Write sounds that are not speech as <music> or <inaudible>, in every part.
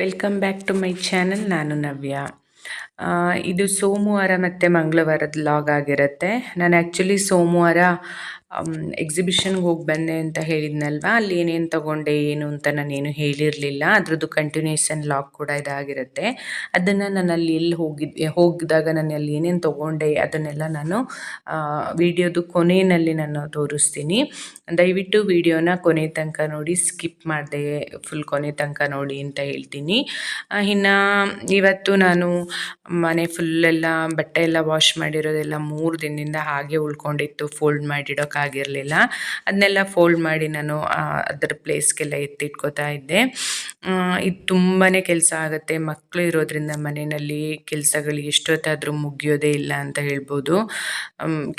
Welcome back to my channel ನಾನು ನವ್ಯ. ಇದು ಸೋಮವಾರ ಮತ್ತು ಮಂಗಳವಾರದ ಲಾಗ್ ಆಗಿರುತ್ತೆ. ನಾನು ಆ್ಯಕ್ಚುಲಿ ಸೋಮವಾರ ಎಕ್ಸಿಬಿಷನ್ಗೆ ಹೋಗಿ ಬಂದೆ ಅಂತ ಹೇಳಿದ್ನಲ್ವಾ? ಅಲ್ಲಿ ಏನೇನು ತಗೊಂಡೆ, ಏನು ಅಂತ ನಾನೇನು ಹೇಳಿರಲಿಲ್ಲ. ಅದರದ್ದು ಕಂಟಿನ್ಯೂಷನ್ ಲಾಗ್ ಕೂಡ ಇದಾಗಿರುತ್ತೆ. ಅದನ್ನು ನಾನು ಅಲ್ಲಿ ಎಲ್ಲಿ ಹೋಗಿದ್ದೆ ಹೋಗಿದಾಗ ನಾನು ಅಲ್ಲಿ ಏನೇನು ತೊಗೊಂಡೆ, ಅದನ್ನೆಲ್ಲ ನಾನು ವಿಡಿಯೋದು ಕೊನೆಯಲ್ಲಿ ನಾನು ತೋರಿಸ್ತೀನಿ. ದಯವಿಟ್ಟು ವಿಡಿಯೋನ ಕೊನೆ ತನಕ ನೋಡಿ ಸ್ಕಿಪ್ ಮಾಡಿದೆ ಫುಲ್ ಕೊನೆ ತನಕ ನೋಡಿ ಅಂತ ಹೇಳ್ತೀನಿ. ಇನ್ನು ಇವತ್ತು ನಾನು ಮನೆ ಫುಲ್ಲೆಲ್ಲ ಬಟ್ಟೆ ಎಲ್ಲ ವಾಶ್ ಮಾಡಿರೋದೆಲ್ಲ ಮೂರು ದಿನದಿಂದ ಹಾಗೆ ಉಳ್ಕೊಂಡಿತ್ತು ಫೋಲ್ಡ್ ಮಾಡಿಡೋಕ್ಕಾಗಿರಲಿಲ್ಲ ಅದನ್ನೆಲ್ಲ ಫೋಲ್ಡ್ ಮಾಡಿ ನಾನು ಅದರ ಪ್ಲೇಸ್ಗೆಲ್ಲ ಎತ್ತಿಟ್ಕೋತಾ ಇದ್ದೆ. ಇದು ತುಂಬಾ ಕೆಲಸ ಆಗುತ್ತೆ. ಮಕ್ಕಳು ಇರೋದ್ರಿಂದ ಮನೆಯಲ್ಲಿ ಕೆಲಸಗಳು ಎಷ್ಟೊತ್ತಾದರೂ ಮುಗಿಯೋದೇ ಇಲ್ಲ ಅಂತ ಹೇಳ್ಬೋದು.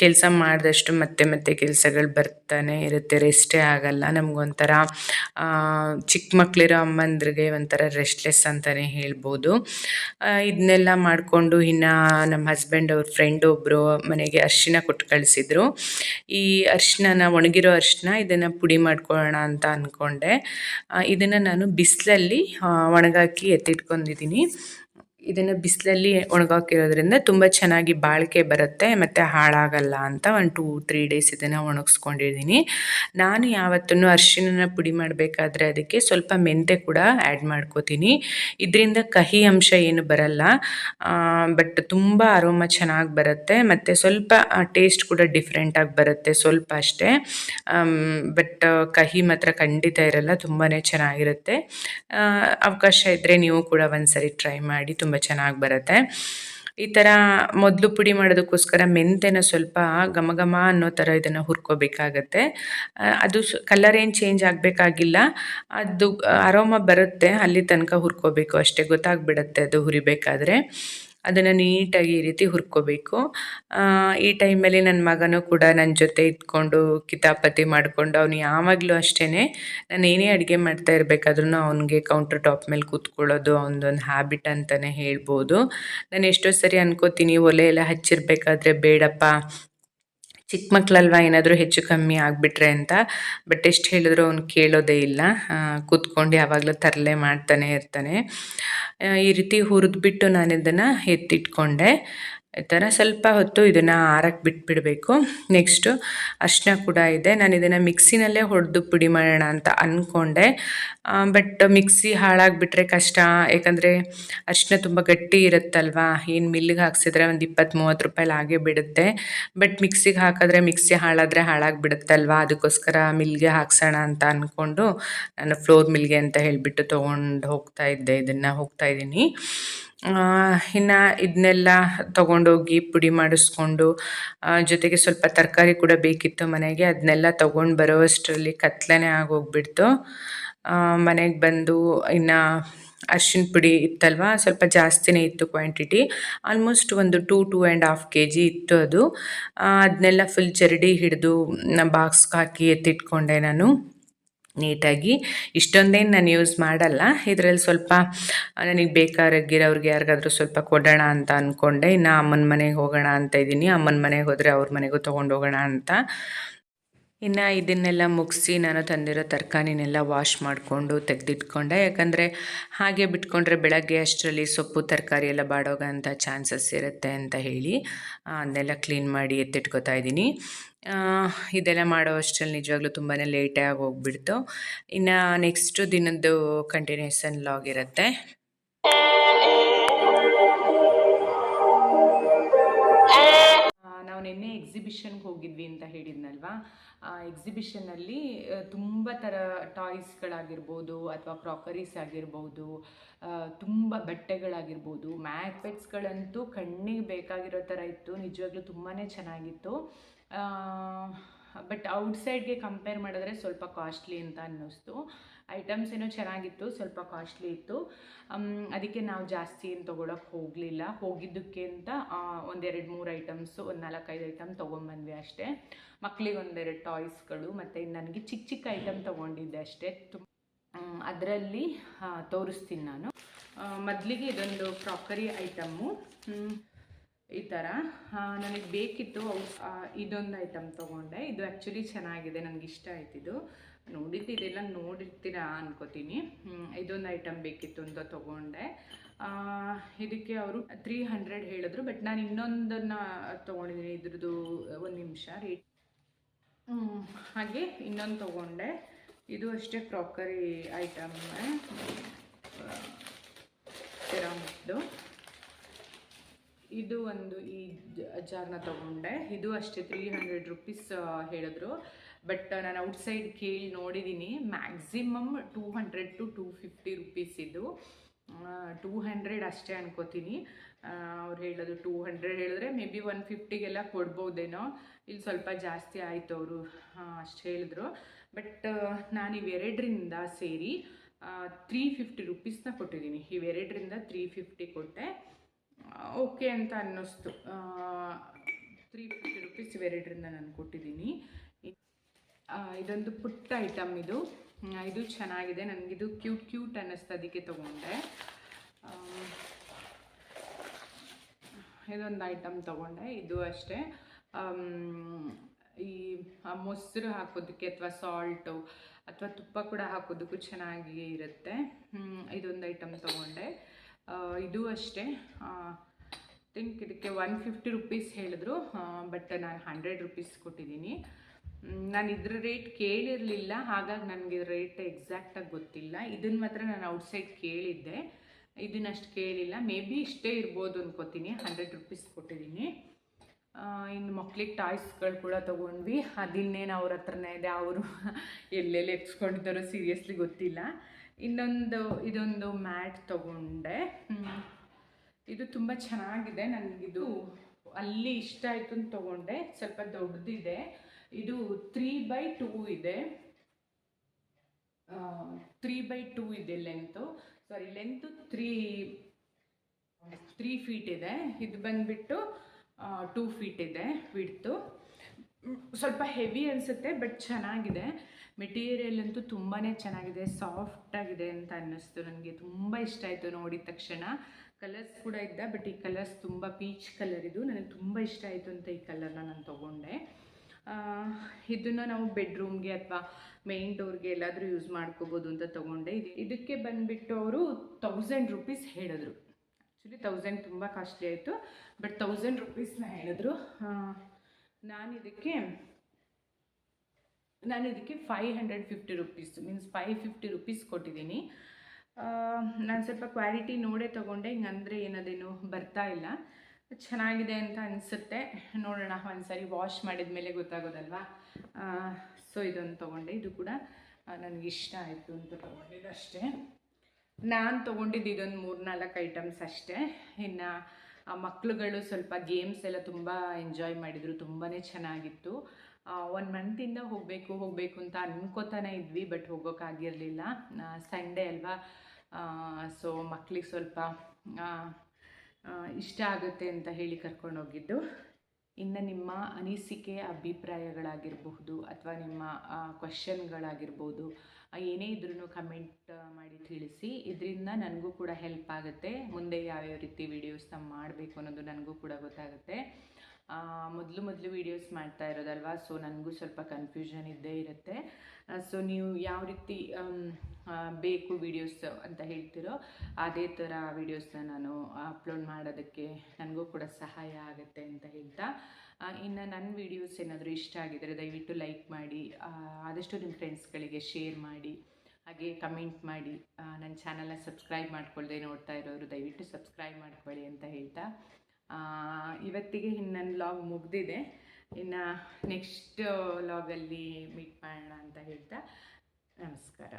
ಕೆಲಸ ಮಾಡಿದಷ್ಟು ಮತ್ತೆ ಮತ್ತೆ ಕೆಲಸಗಳು ಬರ್ತಾನೆ ಇರುತ್ತೆ. ರೆಸ್ಟೇ ಆಗಲ್ಲ. ನಮಗೊಂಥರ ಚಿಕ್ಕ ಮಕ್ಕಳಿರೋ ಅಮ್ಮಂದ್ರಿಗೆ ಒಂಥರ ರೆಸ್ಟ್ಲೆಸ್ ಅಂತಲೇ ಹೇಳ್ಬೋದು. ಇದನ್ನೆಲ್ಲ ಮಾಡಿಕೊಂಡು ಇನ್ನು ನಮ್ಮ ಹಸ್ಬೆಂಡ್ ಅವ್ರ ಫ್ರೆಂಡ್ ಒಬ್ಬರು ಮನೆಗೆ ಅರ್ಶಿನ ಕೊಟ್ಟು ಕಳಿಸಿದ್ರು. ಈ ಅರಿಶಿನ ಒಣಗಿರೋ ಅರಿಶಿನ ಇದನ್ನು ಪುಡಿ ಮಾಡ್ಕೊಳ್ಳೋಣ ಅಂತ ಅಂದ್ಕೊಂಡೆ ಇದನ್ನು ನಾನು ಬಿಸಿಲಲ್ಲಿ ಒಣಗಾಕಿ ಎತ್ತಿಟ್ಕೊಂಡಿದ್ದೀನಿ ಇದನ್ನು ಬಿಸಿಲಲ್ಲಿ ಒಣಗಾಕಿರೋದ್ರಿಂದ ತುಂಬ ಚೆನ್ನಾಗಿ ಬಾಳಿಕೆ ಬರುತ್ತೆ, ಮತ್ತು ಹಾಳಾಗಲ್ಲ ಅಂತ ಒಂದು ಟೂ ತ್ರೀ ಡೇಸ್ ಇದನ್ನು ಒಣಗಿಸ್ಕೊಂಡಿದ್ದೀನಿ ನಾನು ಯಾವತ್ತೂ ಅರಿಶಿನ ಪುಡಿ ಮಾಡಬೇಕಾದ್ರೆ ಅದಕ್ಕೆ ಸ್ವಲ್ಪ ಮೆಂತೆ ಕೂಡ ಆ್ಯಡ್ ಮಾಡ್ಕೋತೀನಿ. ಇದರಿಂದ ಕಹಿ ಅಂಶ ಏನು ಬರಲ್ಲ ಬಟ್ ತುಂಬ ಅರೋಮ ಚೆನ್ನಾಗಿ ಬರುತ್ತೆ, ಮತ್ತು ಸ್ವಲ್ಪ ಟೇಸ್ಟ್ ಕೂಡ ಡಿಫ್ರೆಂಟಾಗಿ ಬರುತ್ತೆ ಸ್ವಲ್ಪ ಅಷ್ಟೇ. ಬಟ್ ಕಹಿ ಮಾತ್ರ ಖಂಡಿತ ಇರಲ್ಲ ತುಂಬಾ ಚೆನ್ನಾಗಿರುತ್ತೆ. ಅವಕಾಶ ಇದ್ದರೆ ನೀವು ಕೂಡ ಒಂದ್ಸರಿ ಟ್ರೈ ಮಾಡಿ, ತುಂಬ ಚೆನ್ನಾಗಿ ಬರುತ್ತೆ. ಈ ಥರ ಮೊದಲು ಪುಡಿ ಮಾಡೋದಕ್ಕೋಸ್ಕರ ಮೆಂತೆನ ಸ್ವಲ್ಪ ಘಮ ಘಮ ಅನ್ನೋ ಥರ ಇದನ್ನು ಹುರ್ಕೋಬೇಕಾಗತ್ತೆ. ಅದು ಕಲರ್ ಏನು ಚೇಂಜ್ ಆಗಬೇಕಾಗಿಲ್ಲ. ಅದು ಅರೋಮ ಬರುತ್ತೆ, ಅಲ್ಲಿ ತನಕ ಹುರ್ಕೋಬೇಕು. ಅಷ್ಟೇ ಗೊತ್ತಾಗ್ಬಿಡುತ್ತೆ ಅದು ಹುರಿಬೇಕಾದ್ರೆ. ಅದನ್ನು ನೀಟಾಗಿ ಈ ರೀತಿ ಹುರ್ಕೋಬೇಕು. ಈ ಟೈಮಲ್ಲಿ ನನ್ನ ಮಗನೂ ಕೂಡ ನನ್ನ ಜೊತೆ ಇದ್ಕೊಂಡು ಕಿತಾಪತಿ ಮಾಡಿಕೊಂಡು ಅವನು ಯಾವಾಗಲೂ ಅಷ್ಟೇ ನಾನು ಏನೇ ಅಡುಗೆ ಮಾಡ್ತಾ ಇರಬೇಕಾದ್ರೂ ಅವನಿಗೆ ಕೌಂಟರ್ ಟಾಪ್ ಮೇಲೆ ಕೂತ್ಕೊಳ್ಳೋದು, ಅವನದೊಂದು ಹ್ಯಾಬಿಟ್ ಅಂತಲೇ ಹೇಳ್ಬೋದು. ನಾನು ಎಷ್ಟೋ ಸರಿ ಅನ್ಕೋತೀನಿ ಒಲೆ ಎಲ್ಲ ಹಚ್ಚಿರ್ಬೇಕಾದ್ರೆ ಬೇಡಪ್ಪ ಚಿಕ್ಕ ಮಕ್ಕಳಲ್ವ ಏನಾದರೂ ಹೆಚ್ಚು ಕಮ್ಮಿ ಆಗಿಬಿಟ್ರೆ ಅಂತ. ಬಟ್ ಎಷ್ಟು ಹೇಳಿದ್ರು ಅವ್ನು ಕೇಳೋದೇ ಇಲ್ಲ. ಕೂತ್ಕೊಂಡು ಯಾವಾಗಲೂ ತರಲೆ ಮಾಡ್ತಾನೆ ಇರ್ತಾನೆ. ಈ ರೀತಿ ಹುರಿದ್ಬಿಟ್ಟು ನಾನು ಇದನ್ನು ಎತ್ತಿಟ್ಕೊಂಡೆ. ಥರ ಸ್ವಲ್ಪ ಹೊತ್ತು ಇದನ್ನು ಆರಕ್ಕೆ ಬಿಟ್ಬಿಡಬೇಕು. ನೆಕ್ಸ್ಟು ಅರಿಶಿನ ಕೂಡ ಇದೆ. ನಾನು ಇದನ್ನು ಮಿಕ್ಸಿನಲ್ಲೇ ಹೊಡೆದು ಪುಡಿ ಮಾಡೋಣ ಅಂತ ಅಂದ್ಕೊಂಡೆ ಬಟ್ ಮಿಕ್ಸಿ ಹಾಳಾಗಿಬಿಟ್ರೆ ಕಷ್ಟ. ಯಾಕಂದರೆ ಅರಿಶಿನ ತುಂಬ ಗಟ್ಟಿ ಇರುತ್ತಲ್ವಾ? ಏನು ಮಿಲ್ಲಿಗೆ ಹಾಕ್ಸಿದ್ರೆ ಒಂದು ಇಪ್ಪತ್ತು ಮೂವತ್ತು ರೂಪಾಯಿ ಹಾಗೆ ಬಿಡುತ್ತೆ. ಬಟ್ ಮಿಕ್ಸಿಗೆ ಹಾಕಿದ್ರೆ, ಮಿಕ್ಸಿ ಹಾಳಾದರೆ ಹಾಳಾಗಿಬಿಡುತ್ತಲ್ವಾ? ಅದಕ್ಕೋಸ್ಕರ ಮಿಲ್ಗೆ ಹಾಕ್ಸೋಣ ಅಂತ ಅಂದ್ಕೊಂಡು ನಾನು ಫ್ಲೋರ್ ಮಿಲ್ಗೆ ಅಂತ ಹೇಳಿಬಿಟ್ಟು ತೊಗೊಂಡು ಹೋಗ್ತಾ ಇದ್ದೆ. ಇದನ್ನು ಹೋಗ್ತಾ ಇದ್ದೀನಿ ಇನ್ನು ಇದನ್ನೆಲ್ಲ ತೊಗೊಂಡೋಗಿ ಪುಡಿ ಮಾಡಿಸ್ಕೊಂಡು ಜೊತೆಗೆ ಸ್ವಲ್ಪ ತರಕಾರಿ ಕೂಡ ಬೇಕಿತ್ತು ಮನೆಗೆ ಅದನ್ನೆಲ್ಲ ತೊಗೊಂಡು ಬರೋವಷ್ಟರಲ್ಲಿ ಕತ್ಲೇ ಆಗೋಗ್ಬಿಡ್ತು. ಮನೆಗೆ ಬಂದು ಇನ್ನು ಅರ್ಶಿನ ಪುಡಿ ಇತ್ತಲ್ವ, ಸ್ವಲ್ಪ ಜಾಸ್ತಿನೇ ಇತ್ತು ಕ್ವಾಂಟಿಟಿ. ಆಲ್ಮೋಸ್ಟ್ ಒಂದು two two and half K G ಇತ್ತು ಅದು. ಅದನ್ನೆಲ್ಲ ಫುಲ್ ಚರಡಿ ಹಿಡಿದು ಬಾಕ್ಸ್ಗೆ ಹಾಕಿ ಎತ್ತಿಟ್ಕೊಂಡೆ ನಾನು. ನೀಟಾಗಿ. ಇಷ್ಟೊಂದೇನು ನಾನು ಯೂಸ್ ಮಾಡಲ್ಲ. ಇದರಲ್ಲಿ ಸ್ವಲ್ಪ, ನನಗೆ ಬೇಕಾರಾಗಿರೋರಿಗೆ ಯಾರಿಗಾದ್ರೂ ಸ್ವಲ್ಪ ಕೊಡೋಣ ಅಂತ ಅಂದ್ಕೊಂಡೆ ಇನ್ನು ಅಮ್ಮನ ಮನೆಗೆ ಹೋಗೋಣ ಅಂತ ಇದ್ದೀನಿ ಅಮ್ಮನ ಮನೆಗೆ ಹೋದರೆ ಅವ್ರ ಮನೆಗೂ ತೊಗೊಂಡು ಹೋಗೋಣ ಅಂತ. ಇನ್ನು ಇದನ್ನೆಲ್ಲ ಮುಗಿಸಿ ನಾನು ತಂದಿರೋ ತರಕಾರಿನೆಲ್ಲ ವಾಶ್ ಮಾಡಿಕೊಂಡು ತೆಗೆದಿಟ್ಕೊಂಡೆ. ಯಾಕಂದರೆ ಹಾಗೆ ಬಿಟ್ಕೊಂಡ್ರೆ ಬೆಳಗ್ಗೆ ಅಷ್ಟರಲ್ಲಿ ಸೊಪ್ಪು, ತರಕಾರಿ ಎಲ್ಲ ಬಾಡೋಗೋಂಥ ಚಾನ್ಸಸ್ ಇರುತ್ತೆ ಅಂತ ಹೇಳಿ ಅದನ್ನೆಲ್ಲ ಕ್ಲೀನ್ ಮಾಡಿ ಎತ್ತಿಟ್ಕೊತಾ ಇದ್ದೀನಿ ಇದೆಲ್ಲ ಮಾಡೋ ಅಷ್ಟರಲ್ಲಿ ನಿಜವಾಗ್ಲೂ ತುಂಬಾ ಲೇಟೇ ಆಗಿ ಹೋಗ್ಬಿಡ್ತು ಇನ್ನು ನೆಕ್ಸ್ಟು ದಿನದ್ದು ಕಂಟಿನ್ಯೂಸನ್ ಲಾಗ್ ಇರುತ್ತೆ. ನಾವು ನಿನ್ನೆ ಎಕ್ಸಿಬಿಷನ್ಗೆ ಹೋಗಿದ್ವಿ ಅಂತ ಹೇಳಿದ್ನಲ್ವಾ? ಆ ಎಕ್ಸಿಬಿಷನಲ್ಲಿ ತುಂಬ ಥರ ಟಾಯ್ಸ್ಗಳಾಗಿರ್ಬೋದು ಅಥವಾ ಕ್ರಾಕರೀಸ್ ಆಗಿರ್ಬೋದು ತುಂಬ ಬಟ್ಟೆಗಳಾಗಿರ್ಬೋದು ಮ್ಯಾಗ್ಪೆಟ್ಸ್ಗಳಂತೂ ಕಣ್ಣಿಗೆ ಬೇಕಾಗಿರೋ ಥರ ಇತ್ತು. ನಿಜವಾಗ್ಲೂ ತುಂಬಾ ಚೆನ್ನಾಗಿತ್ತು. ಬಟ್ ಔಟ್ಸೈಡ್ಗೆ ಕಂಪೇರ್ ಮಾಡಿದ್ರೆ ಸ್ವಲ್ಪ ಕಾಸ್ಟ್ಲಿ ಅಂತ ಅನ್ನಿಸ್ತು. ಐಟಮ್ಸ್ ಏನೋ ಚೆನ್ನಾಗಿತ್ತು, ಸ್ವಲ್ಪ ಕಾಸ್ಟ್ಲಿ ಇತ್ತು. ಅದಕ್ಕೆ ನಾವು ಜಾಸ್ತಿ ಏನು ತೊಗೊಳಕ್ಕೆ ಹೋಗಲಿಲ್ಲ. ಹೋಗಿದ್ದಕ್ಕೆ ಅಂತ ಒಂದೆರಡು ಮೂರು ಐಟಮ್ಸು ಒಂದು ನಾಲ್ಕೈದು ಐಟಮ್ ತೊಗೊಂಬಂದ್ವಿ ಅಷ್ಟೇ. ಮಕ್ಕಳಿಗೆ ಒಂದೆರಡು ಟಾಯ್ಸ್ಗಳು ಮತ್ತು ನನಗೆ ಚಿಕ್ಕ ಚಿಕ್ಕ ಐಟಮ್ ತೊಗೊಂಡಿದ್ದೆ ಅಷ್ಟೇ. ತುಂಬ ಅದರಲ್ಲಿ ತೋರಿಸ್ತೀನಿ ನಾನು. ಮೊದಲಿಗೆ ಇದೊಂದು ಕ್ರಾಕರಿ ಐಟಮ್ಮು ಈ ಥರ ನನಗೆ ಬೇಕಿತ್ತು ಇದೊಂದು ಐಟಮ್ ತೊಗೊಂಡೆ. ಇದು ಆ್ಯಕ್ಚುಲಿ ಚೆನ್ನಾಗಿದೆ, ನನಗೆ ಇಷ್ಟ ಆಯ್ತು ಇದು. ಇದೆಲ್ಲ ನೋಡಿರ್ತೀರಾ ಅನ್ಕೋತೀನಿ. ಇದೊಂದು ಐಟಮ್ ಬೇಕಿತ್ತು ಅಂತ ತೊಗೊಂಡೆ. ಇದಕ್ಕೆ ಅವರು ತ್ರೀ ಹಂಡ್ರೆಡ್ ಹೇಳಿದ್ರು ಬಟ್ ನಾನು ಇನ್ನೊಂದನ್ನು ತೊಗೊಂಡಿದ್ದೀನಿ ಇದ್ರದ್ದು ಒಂದು ನಿಮಿಷ ರೇಟ್ ಹಾಗೆ ಇನ್ನೊಂದು ತೊಗೊಂಡೆ. ಇದು ಅಷ್ಟೇ ಕ್ರಾಕರಿ ಐಟಮ್ ಸಿರಾಮಿಕ್ದು ಇದು ಒಂದು ಈ ಜಾರ್ನ ತೊಗೊಂಡೆ. ಇದು ಅಷ್ಟೇ ತ್ರೀ ಹಂಡ್ರೆಡ್ ರುಪೀಸ್ ಹೇಳಿದ್ರು. ಬಟ್ ನಾನು ಔಟ್ಸೈಡ್ ಕೇಳಿ ನೋಡಿದ್ದೀನಿ maximum two hundred to two fifty rupees ಇದು. ಟೂ ಹಂಡ್ರೆಡ್ ಅಷ್ಟೇ ಅನ್ಕೋತೀನಿ. ಅವ್ರು ಹೇಳೋದು ಟೂ ಹಂಡ್ರೆಡ್ ಹೇಳಿದ್ರೆ ಮೇ ಬಿ ಒನ್ ಫಿಫ್ಟಿಗೆಲ್ಲ ಕೊಡ್ಬೋದೇನೋ. ಇಲ್ಲಿ ಸ್ವಲ್ಪ ಜಾಸ್ತಿ ಆಯಿತು ಅವರು. ಅಷ್ಟು ಹೇಳಿದ್ರು. ಬಟ್ ನಾನು ಇವೆರಡರಿಂದ ಸೇರಿ ತ್ರೀ ಫಿಫ್ಟಿ ರುಪೀಸ್ನ ಕೊಟ್ಟಿದ್ದೀನಿ ಇವೆರಡರಿಂದ ತ್ರೀ ಫಿಫ್ಟಿ ಕೊಟ್ಟೆ. ಓಕೆ ಅಂತ ಅನ್ನಿಸ್ತು. ತ್ರೀ ಫಿಫ್ಟಿ ರುಪೀಸ್ ವೆರೈಟ್ರಿಂದ ನಾನು ಕೊಟ್ಟಿದ್ದೀನಿ. ಇದೊಂದು ಪುಟ್ಟ ಐಟಮ್ ಇದು. ಇದು ಚೆನ್ನಾಗಿದೆ. ನನಗಿದು ಕ್ಯೂಟ್ ಕ್ಯೂಟ್ ಅನ್ನಿಸ್ತು ಅದಕ್ಕೆ ತೊಗೊಂಡೆ. ಇದೊಂದು ಐಟಮ್ ತೊಗೊಂಡೆ. ಇದು ಅಷ್ಟೇ. ಈ ಮೊಸರು ಹಾಕೋದಕ್ಕೆ ಅಥವಾ ಸಾಲ್ಟು ಅಥವಾ ತುಪ್ಪ ಕೂಡ ಹಾಕೋದಕ್ಕೂ ಚೆನ್ನಾಗಿ ಇರುತ್ತೆ. ಇದೊಂದು ಐಟಮ್ ತೊಗೊಂಡೆ. ಇದು ಅಷ್ಟೇ. ಥಿಂಕ್ ಇದಕ್ಕೆ ಒನ್ ಫಿಫ್ಟಿ ರುಪೀಸ್ ಹೇಳಿದ್ರು. ಬಟ್ ನಾನು ಹಂಡ್ರೆಡ್ ರುಪೀಸ್ ಕೊಟ್ಟಿದ್ದೀನಿ. ನಾನು ಇದ್ರ ರೇಟ್ ಕೇಳಿರಲಿಲ್ಲ. ಹಾಗಾಗಿ ನನಗೆ ರೇಟ್ ಎಕ್ಸಾಕ್ಟಾಗಿ ಗೊತ್ತಿಲ್ಲ. ಇದನ್ನು ಮಾತ್ರ ನಾನು ಔಟ್ಸೈಡ್ ಕೇಳಿದ್ದೆ. ಇದನ್ನಷ್ಟು ಕೇಳಿಲ್ಲ. ಮೇ ಬಿ ಇಷ್ಟೇ ಇರ್ಬೋದು ಅನ್ಕೋತೀನಿ. ಹಂಡ್ರೆಡ್ ರುಪೀಸ್ ಕೊಟ್ಟಿದ್ದೀನಿ. ಇನ್ನು ಮಕ್ಳಿಗೆ ಟಾಯ್ಸ್ಗಳು ಕೂಡ ತೊಗೊಂಡ್ವಿ. ಅದಿನ್ನೇನು ಅವ್ರ ಹತ್ರನೇ ಇದೆ. ಅವರು <laughs> ಎಲ್ಲೆಲ್ಲಿ ಎತ್ಸ್ಕೊಂಡಿದ್ದಾರೋ ಸೀರಿಯಸ್ಲಿ ಗೊತ್ತಿಲ್ಲ. ಇನ್ನೊಂದು, ಇದೊಂದು ಮ್ಯಾಟ್ ತಗೊಂಡೆ. ಇದು ತುಂಬ ಚೆನ್ನಾಗಿದೆ. ನನಗಿದು ಅಲ್ಲಿ ಇಷ್ಟ ಆಯಿತು ಅಂತ ತೊಗೊಂಡೆ. ಸ್ವಲ್ಪ ದೊಡ್ಡದಿದೆ ಇದು ತ್ರೀ ಬೈ ಟೂ ಇದೆ. ತ್ರೀ ಬೈ ಟೂ ಇದೆ length sorry length three three feet ಇದೆ. ಇದು ಬಂದುಬಿಟ್ಟು ಟೂ ಫೀಟ್ ಇದೆ ವಿಡ್ತು ಸ್ವಲ್ಪ ಹೆವಿ ಅನಿಸುತ್ತೆ, ಬಟ್ ಚೆನ್ನಾಗಿದೆ. ಮೆಟೀರಿಯಲ್ ಅಂತೂ ತುಂಬಾ ಚೆನ್ನಾಗಿದೆ ಸಾಫ್ಟಾಗಿದೆ ಅಂತ ಅನ್ನಿಸ್ತು ನನಗೆ. ತುಂಬ ಇಷ್ಟ ಆಯಿತು ನೋಡಿದ ತಕ್ಷಣ. ಕಲರ್ಸ್ ಕೂಡ ಇದ್ದ ಬಟ್ ಈ ಕಲರ್ಸ್ ತುಂಬ ಪೀಚ್ ಕಲರ್ ಇದು. ನನಗೆ ತುಂಬ ಇಷ್ಟ ಆಯಿತು ಅಂತ ಈ ಕಲರ್ನ ನಾನು ತೊಗೊಂಡೆ. ಇದನ್ನು ನಾವು ಬೆಡ್ರೂಮ್ಗೆ ಅಥವಾ ಮೇನ್ ಡೋರ್ಗೆ ಎಲ್ಲಾದರೂ ಯೂಸ್ ಮಾಡ್ಕೋಬೋದು ಅಂತ ತೊಗೊಂಡೆ. ಇದು, ಇದಕ್ಕೆ ಬಂದುಬಿಟ್ಟು ಅವರು ತೌಸಂಡ್ ರುಪೀಸ್ ಹೇಳಿದ್ರು. ಆ್ಯಕ್ಚುಲಿ ತೌಸಂಡ್ ತುಂಬ ಕಾಸ್ಟ್ಲಿ ಆಯಿತು ಬಟ್ ತೌಸಂಡ್ ರುಪೀಸ್ನ ಹೇಳಿದ್ರು. ನಾನು ಇದಕ್ಕೆ ನಾನು ಇದಕ್ಕೆ five hundred fifty rupees means five fifty rupees ಕೊಟ್ಟಿದ್ದೀನಿ. ನಾನು ಸ್ವಲ್ಪ ಕ್ವಾಲಿಟಿ ನೋಡೇ ತೊಗೊಂಡೆ, ಹಿಂಗಂದರೆ ಏನದೇನು ಬರ್ತಾ ಇಲ್ಲ. ಚೆನ್ನಾಗಿದೆ ಅಂತ ಅನಿಸುತ್ತೆ. ನೋಡೋಣ, ಒಂದ್ಸರಿ ವಾಶ್ ಮಾಡಿದ ಮೇಲೆ ಗೊತ್ತಾಗೋದಲ್ವಾ ಸೊ ಇದೊಂದು ತೊಗೊಂಡೆ, ಇದು ಕೂಡ ನನಗೆ ಇಷ್ಟ ಆಯಿತು ಅಂತ ತೊಗೊಂಡಿದ್ದು ಅಷ್ಟೇ. ನಾನು ತೊಗೊಂಡಿದ್ದು ಇದೊಂದು ಮೂರು ನಾಲ್ಕು ಐಟಮ್ಸ್ ಅಷ್ಟೇ. ಇನ್ನು ಆ ಮಕ್ಕಳುಗಳು ಸ್ವಲ್ಪ ಗೇಮ್ಸ್ ಎಲ್ಲ ತುಂಬ ಎಂಜಾಯ್ ಮಾಡಿದರು ತುಂಬಾ ಚೆನ್ನಾಗಿತ್ತು. ಒಂದು ಮಂತಿಂದ ಹೋಗಬೇಕು ಹೋಗಬೇಕು ಅಂತ ಅನ್ಕೋತಾನೆ ಇದ್ವಿ ಬಟ್ ಹೋಗೋಕ್ಕಾಗಿರಲಿಲ್ಲ ಸಂಡೇ ಅಲ್ವಾ? ಸೊ ಮಕ್ಕಳಿಗೆ ಸ್ವಲ್ಪ ಇಷ್ಟ ಆಗುತ್ತೆ ಅಂತ ಹೇಳಿ ಕರ್ಕೊಂಡು ಹೋಗಿದ್ದು. ಇನ್ನು ನಿಮ್ಮ ಅನಿಸಿಕೆ, ಅಭಿಪ್ರಾಯಗಳಾಗಿರಬಹುದು, ಅಥವಾ ನಿಮ್ಮ ಕ್ವಶನ್ಗಳಾಗಿರ್ಬೋದು ಏನೇ ಇದ್ರೂ ಕಮೆಂಟ್ ಮಾಡಿ ತಿಳಿಸಿ. ಇದರಿಂದ ನನಗೂ ಕೂಡ ಹೆಲ್ಪ್ ಆಗುತ್ತೆ. ಮುಂದೆ ಯಾವ್ಯಾವ ರೀತಿ ವೀಡಿಯೋಸ್ನ ಮಾಡಬೇಕು ಅನ್ನೋದು ನನಗೂ ಕೂಡ ಗೊತ್ತಾಗುತ್ತೆ. ಮೊದಲು ಮೊದಲು ವೀಡಿಯೋಸ್ ಮಾಡ್ತಾ ಇರೋದಲ್ವಾ? ಸೊ ನನಗೂ ಸ್ವಲ್ಪ ಕನ್ಫ್ಯೂಷನ್ ಇದ್ದೇ ಇರುತ್ತೆ. ಸೊ ನೀವು ಯಾವ ರೀತಿ ಬೇಕು ವೀಡಿಯೋಸ್ ಅಂತ ಹೇಳ್ತಿರೋ, ಅದೇ ಥರ ವೀಡಿಯೋಸ್ನ ನಾನು ಅಪ್ಲೋಡ್ ಮಾಡೋದಕ್ಕೆ ನನಗೂ ಕೂಡ ಸಹಾಯ ಆಗುತ್ತೆ ಅಂತ ಹೇಳ್ತಾ ಇನ್ನು ನನ್ನ ವೀಡಿಯೋಸ್ ಏನಾದರೂ ಇಷ್ಟ ಆಗಿದರೆ ದಯವಿಟ್ಟು ಲೈಕ್ ಮಾಡಿ ಆದಷ್ಟು ನಿಮ್ಮ ಫ್ರೆಂಡ್ಸ್ಗಳಿಗೆ ಶೇರ್ ಮಾಡಿ, ಹಾಗೆ ಕಮೆಂಟ್ ಮಾಡಿ ನನ್ನ ಚಾನಲ್ನ ಸಬ್ಸ್ಕ್ರೈಬ್ ಮಾಡ್ಕೊಳ್ಳದೆ ನೋಡ್ತಾ ಇರೋರು ದಯವಿಟ್ಟು ಸಬ್ಸ್ಕ್ರೈಬ್ ಮಾಡ್ಕೊಳ್ಳಿ ಅಂತ ಹೇಳ್ತಾ. ಇವತ್ತಿಗೆ ಇನ್ನು ನನ್ನ ಲಾಗ್ ಮುಗ್ದಿದೆ. ಇನ್ನು ನೆಕ್ಸ್ಟ್ ಲಾಗಲ್ಲಿ ಮೀಟ್ ಮಾಡೋಣ ಅಂತ ಹೇಳ್ತಾ. ನಮಸ್ಕಾರ.